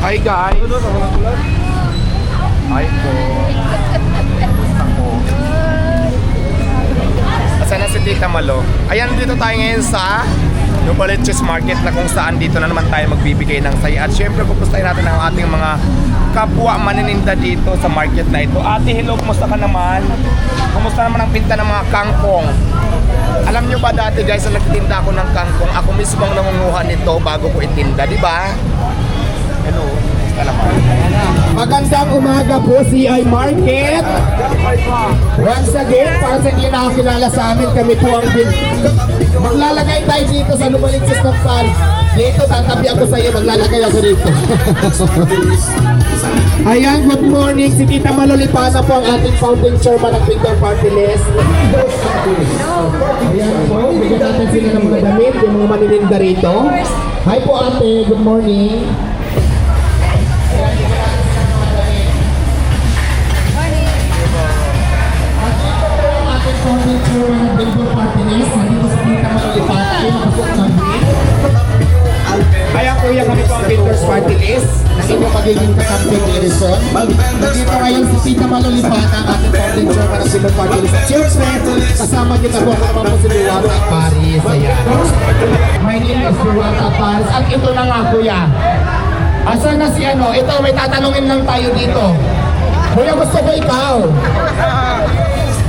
Hi guys! Hi po! Kumusta po? Asa na si Tita Malo? Ayan, dito tayo ngayon sa Novaliches Market na kung saan dito na naman tayo magbibigay ng saya. At syempre, pupustahin natin ang ating mga kapwa manininda dito sa market na ito. Ate, hello, kumusta ka naman? Kumusta naman ang pinta ng mga kangkong? Alam nyo ba dati guys, na nagtitinda ako ng kangkong, ako mismo ang nangunguha nito bago ko itinda, di ba? Hello? Magandang umaga po, CI Market. Once again, para sa hindi nakakilala sa amin, kami po ang bin... Maglalagay tayo dito sa Lumaliches ng Pan. Dito, tatabi ako sa iyo, maglalagay ako dito. Ayan, good morning. Si Tita Malolipana po ang ating founding chairman ng Pindor Party List. Ayan po, bigyan natin sila ng mga damit, yung mga manininda rito. Hi po ate, good morning. Kaya kuya kami po ang Builders Party List. Ang inyong magiging kakampi ni Erison. Nandito ngayon si Tita Malolipana, ang ating founding chairman ng Billboard Party List. Siyempre, kasama kita po ako naman po si Diwata Paris. Ayan. My name is Diwata Paris. At ito na nga kuya. Asan na si ano? Ito, may tatanungin lang tayo dito. Kuya, gusto ko ikaw.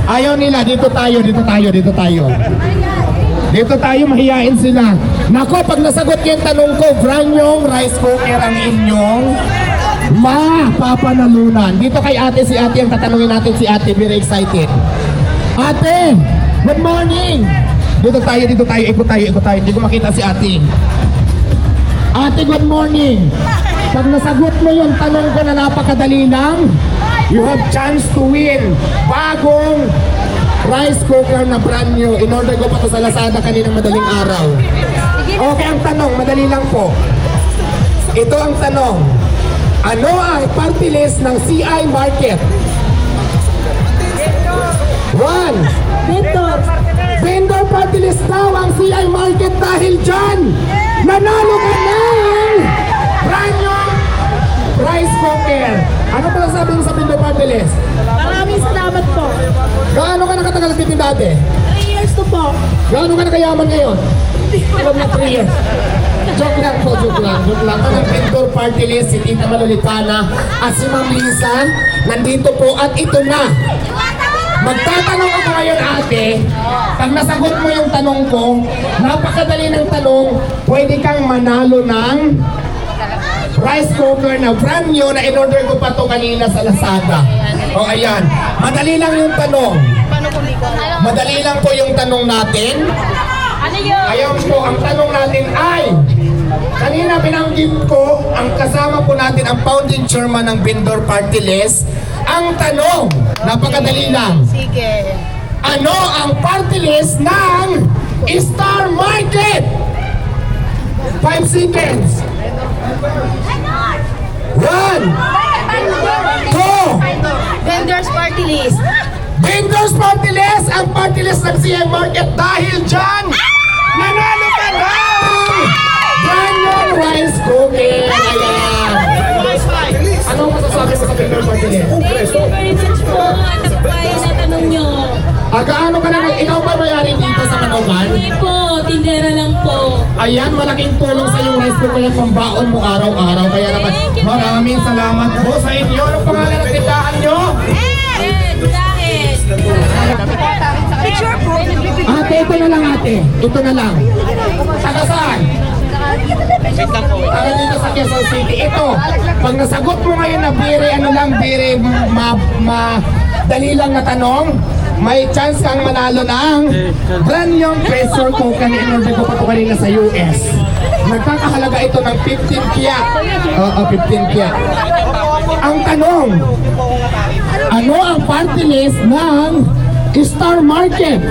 Ayaw nila, dito tayo, dito tayo, dito tayo. Dito tayo, mahihain sila. Nako, pag nasagot yung tanong ko, brand yung rice cooker ang inyong mapapanalunan. Dito kay ate, si ate, ang tatanungin natin si ate, very excited. Ate, good morning! Dito tayo, dito tayo, ikot tayo, ikot tayo. Hindi ko makita si ate. Ate, good morning! Pag nasagot mo yung tanong ko na napakadali lang, you have chance to win bagong rice cooker na brand new. In order ko pa to sa Lazada kanina madaling araw. Okay, ang tanong, madali lang po. Ito ang tanong. Ano ang party list ng CI Market? One. Vendor. Vendor party list daw ang CI Market dahil dyan, nanalo ka ng brand new rice cooker. Ano pala sabi mo sa vendor party list? Gaano ka nakatagal sa dati? 3 years to po. Gaano ka nakayaman ngayon? Alam na 3 years. Joke lang po, joke lang, joke lang. Ang vendor party list, si Tita Malolitana at si Ma'am Lisa, nandito po at ito na. Magtatanong ako ngayon ate, pag nasagot mo yung tanong ko, napakadali ng tanong, pwede kang manalo ng rice cooker na brand new na in-order ko pa to kanina sa Lazada. O ayan, madali lang yung tanong. Madali lang po yung tanong natin. Ano? Ayan po, ang tanong natin ay, kanina binanggit ko, ang kasama po natin ang founding chairman ng Vendor Party List. Ang tanong, napakadali lang. Sige. Ano ang party list ng Star Market? 5 seconds. One, Vendors Party List, ang party list ng CM Market dahil dyan, nanalo ka ng brand new rice cooker. Ayan. Ano masasabi sa Vendors Party List? Thank you very much po. Ano po ay natanong nyo? Ah, gaano ka na, ikaw ba mayari dito sa Manogan? Hindi po, tindera lang po. Ayan, malaking tulong sa yung rice cooker yung pambaon mo araw-araw. Kaya naman, maraming salamat po sa inyo. Anong pangalan ng tindahan nyo? Ito na lang ate. Ito na lang. Taga saan? Taga dito sa Quezon City. Ito, pag nasagot mo ngayon na bire, ano lang, bire, ma, ma, dali lang na tanong, may chance kang manalo ng brand new pressure cooker na in-order ko pa ito kanina sa US. Nagkakahalaga ito ng 15 kya. Oo, 15 kya. Ang tanong, ano ang party list ng Star Market?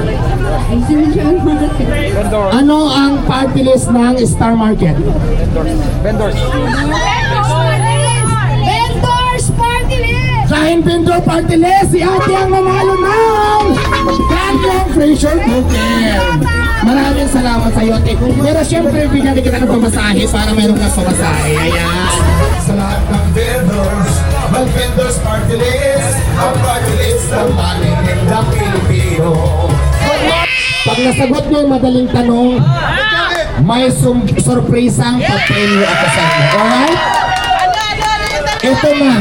Ano ang party list ng Star Market? Vendors. Vendors party list. Dahil vendor party list, si ate ang nanalo ng Brandon Fraser Cooker. Maraming salamat sa iyo, ate. Pero syempre, bigyan kita ng pamasahe para mayroon kang pamasahe. Ayan. Sa lahat ng vendors, mag-vendors party list, ang party list ng maninindang Pilipino. Pag nasagot niyo yung madaling tanong, may sum- surprisang papremyo ako sa inyo. Alright? Ito na.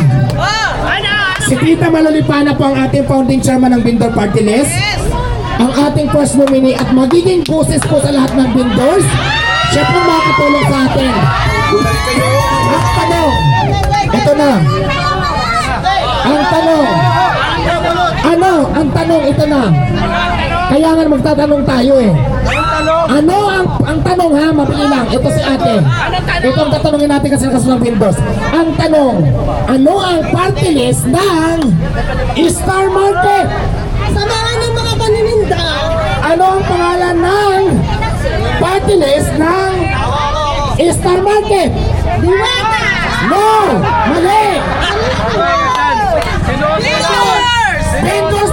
Si Tita Malolipana po ang ating founding chairman ng Vendor Party List. Ang ating first nominee at magiging boses po sa lahat ng vendors. Siya po makakatulong sa atin. Ang tanong, ito na. Ang tanong, ano? Ang tanong, ito na. Kaya nga magtatanong tayo eh. Ano ang ang tanong ha? Mabili lang. Ito si ate. Ito ang tatanungin natin kasi kaso ng Windows. Ang tanong, ano ang party list ng Star Market? Samahan ng mga panininda. Ano ang pangalan ng party list ng Star Market? Diwata! No! Mali! Vendors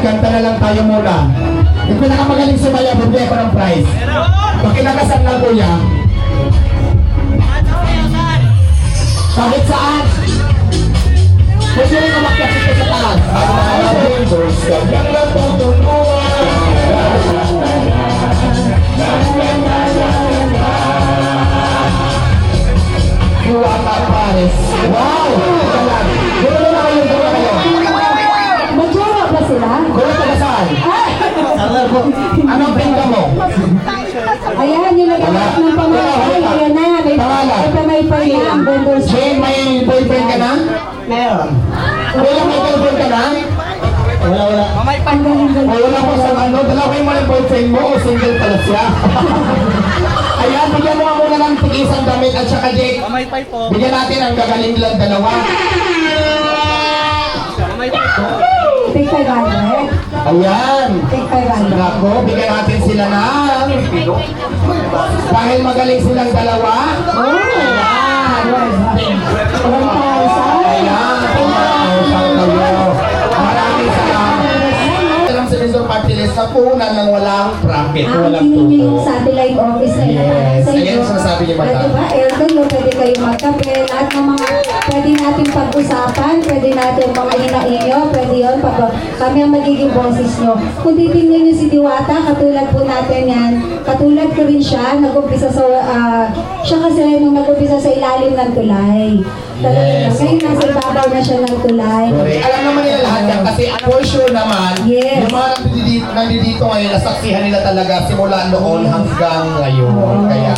kanta na lang tayo muna. Yung pinakamagaling sumaya, bumili ko ng prize. Pakinakasan lang kuya. Kahit saan. Pwede rin umakyat ito sa taas. Kanyang lang Diwata Pares. Wow! Anong pinta mo? Ayan, yung nagagat ng pamahal. Ayan na, may, Pangalan? ito may pa vendors. Jane, may boyfriend ka na? Meron. Wala may girlfriend ka na? Wala, wala. Galing-galing. O wala ko sa ano, dalawin mo yung boyfriend mo o single pala siya. Ayan, bigyan mo nga muna ng tig-isang damit at saka Jake. Bigyan natin ang gagaling nilang dalawa. Take 500. Ayan. Take 500. Nako, bigyan natin sila ng... Dahil magaling silang dalawa. Oh, Ayan. 1,000. Ayan. kayo. Maraming salamat. Alam sa puhunan ng walang profit, Ang walang tingin niyo yung tubo. satellite office na Yes. Ayan sinasabi ni Madam. At diba, mo, pwede kayo magkape. Lahat ng mga pwede natin pag-usapan, pwede natin mga hinain nyo, pwede yun. Pag kami ang magiging boses nyo. Kung titingnan nyo si Diwata, katulad po natin yan, katulad ko rin siya, nag-umpisa sa, ah, siya kasi nung nag-umpisa sa ilalim ng tulay. Talaga Yes. Ngayon nasa ibabaw na siya ng tulay. Correct. Alam naman nila lahat yan kasi for sure naman, Yes. yung mga nandito, nandito ngayon, nasaksihan nila talaga simula noon hanggang ngayon. Kaya,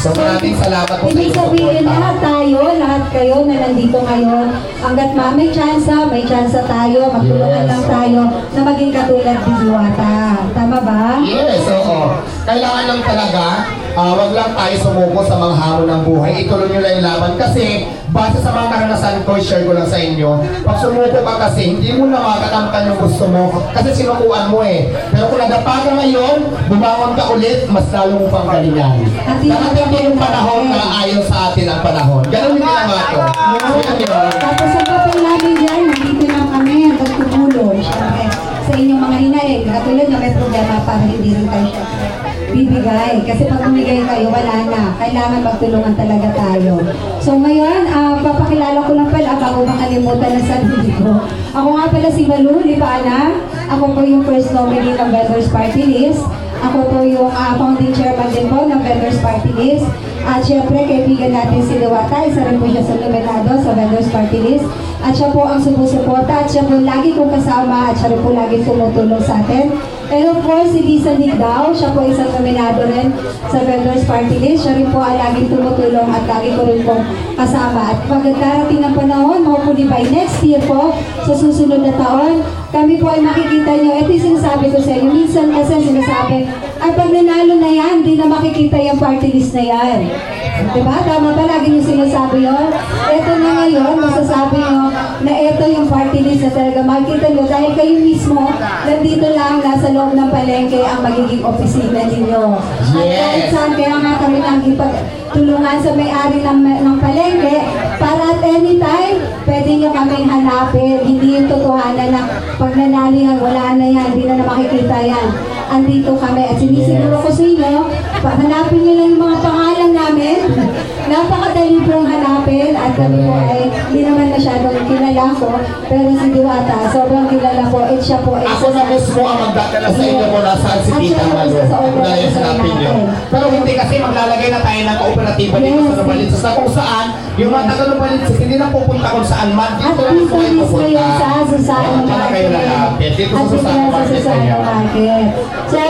so maraming salamat po sa Ibig sabihin lahat tayo, lahat kayo na nandito ngayon, hanggat ma may tsansa, may tsansa tayo, magtulungan Yes. lang tayo na maging katulad ni Diwata. Tama ba? Yes, oo. Kailangan lang talaga, ah, wag lang tayo sumuko sa mga hamon ng buhay. Ituloy nyo lang yung laban. Kasi, base sa mga karanasan ko, share ko lang sa inyo, pag sumuko ka kasi, hindi mo na makakamtan yung gusto mo. Kasi sinukuan mo eh. Pero kung nadapa ka ngayon, bumangon ka ulit, mas lalo mo pang galingan. Nakating yung panahon na ayon sa atin ang panahon. Ganun din ginawa ko. Tapos ang papel namin dyan, nandito lang kami. Siyempre, sa inyong mga hinaing, katulad na may problema para hindi rin tayo bibigay. Kasi pag bumigay kayo, wala na. Kailangan magtulungan talaga tayo. So ngayon, ah, papakilala ko lang pala bago makalimutan ng sarili ko. Ako nga pala si Malu Lipana. Ako po yung first nominee ng Vendors Party List. Ako po yung ah, founding chairman din po ng Vendors Party List. At syempre, kaibigan natin si Diwata. Isa rin po siya sa nominado sa Vendors Party List. At siya po ang sumusuporta at siya po lagi kong kasama at siya rin po lagi tumutulong sa atin. And of course, si Lisa Nigdao, siya po isang nominado rin sa Vendors Party List. Siya rin po ang laging tumutulong at lagi ko rin pong kasama. At pag darating ng panahon, hopefully by next year po, sa susunod na taon, kami po ay makikita nyo. Ito yung sinasabi ko sa inyo. Minsan kasi sinasabi, ay pag nanalo na yan, hindi na makikita yung party list na yan. Diba? Tama ba? Lagi niyo sinasabi yun? Ito na ngayon, masasabi niyo na ito yung party list na talaga makikita niyo dahil kayo mismo, nandito lang, nasa loob ng palengke ang magiging opisina ninyo. At Yes. kahit saan, kaya nga kami nang ipagtulungan sa may-ari ng, ng palengke para at anytime, pwede nyo kaming hanapin. Hindi yung totohanan na pag nanalihan, wala na yan, hindi na na makikita yan. Andito kami at sinisiguro ko sa inyo, hanapin nyo lang yung mga pangalan namin. Napakadali pong hanapin at kami po ay hindi naman masyadong kilala ko, pero si Diwata, sobrang kilala ko at siya po ay Ako na mismo ang magdadala sa inyo mula saan si Tita Malo. isa sa Ako na yung hanapin nyo. natin. Pero hindi kasi maglalagay na tayo ng kooperatiba dito sa Nubalitsos na kung saan yung mga taga Nubalitsos hindi na pupunta kung saan man. At Dito mismo pupunta. yun sa Susana Market. At dito sa Market Susana. Market. So,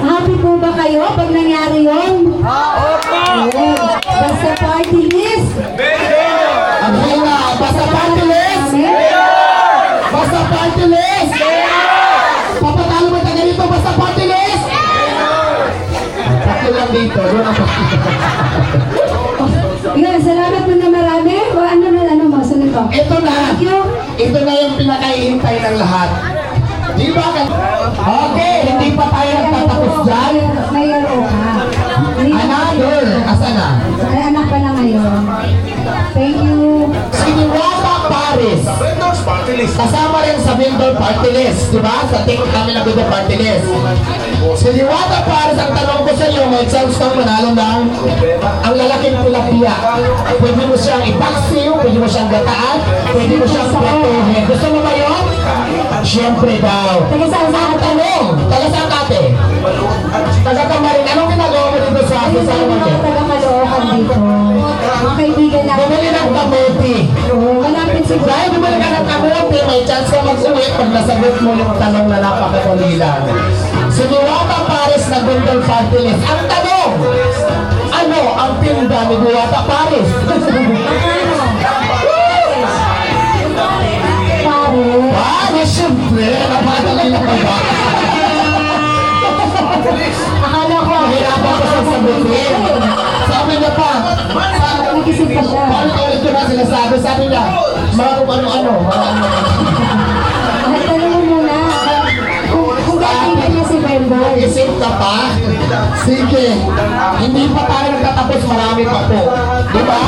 happy po ba kayo pag nangyari yun? Opo! Basta party list! Ang hina, basta party list! Basta party list! Papatalo mo taga dito, basta party list! Tatlo lang dito, doon ang Yan, salamat po na marami. O ano na, ano mo, sunod ko. Ito na! Thank you. Ito na yung pinakaihintay ng lahat. Di ba? Okay, hindi pa tayo nagtatapos dyan. Mayroon ka. Kasama rin sa vendor party list, di ba? Sa ticket namin ng vendor party list. Siniwata Paris, ang tanong ko sa iyo, may chance kang manalo ng ang lalaking tilapia. Pwede mo siyang ipaksiw, pwede mo siyang gataan, pwede mo siyang pretohin. Gusto mo ba yun? Siyempre daw. Taga saan sa Ang tanong, taga saan ka pag nasagot mo yung tanong na napakadali lang. Siniwata Paris na Gondol Party List. Ang tanong, ano ang tinda ni Diwata Paris? Paris, syempre, napadali na ba? Akala ko. Mahirapan ko sa sagutin. Sabi niya pa, Nag-isip pa siya. paano ulit ko na sinasabi? Sabi niya, mga kung ano-ano, mga ano-ano. Isip ka pa? Sige. Hindi pa tayo nagtatapos, marami pa po. Di ba?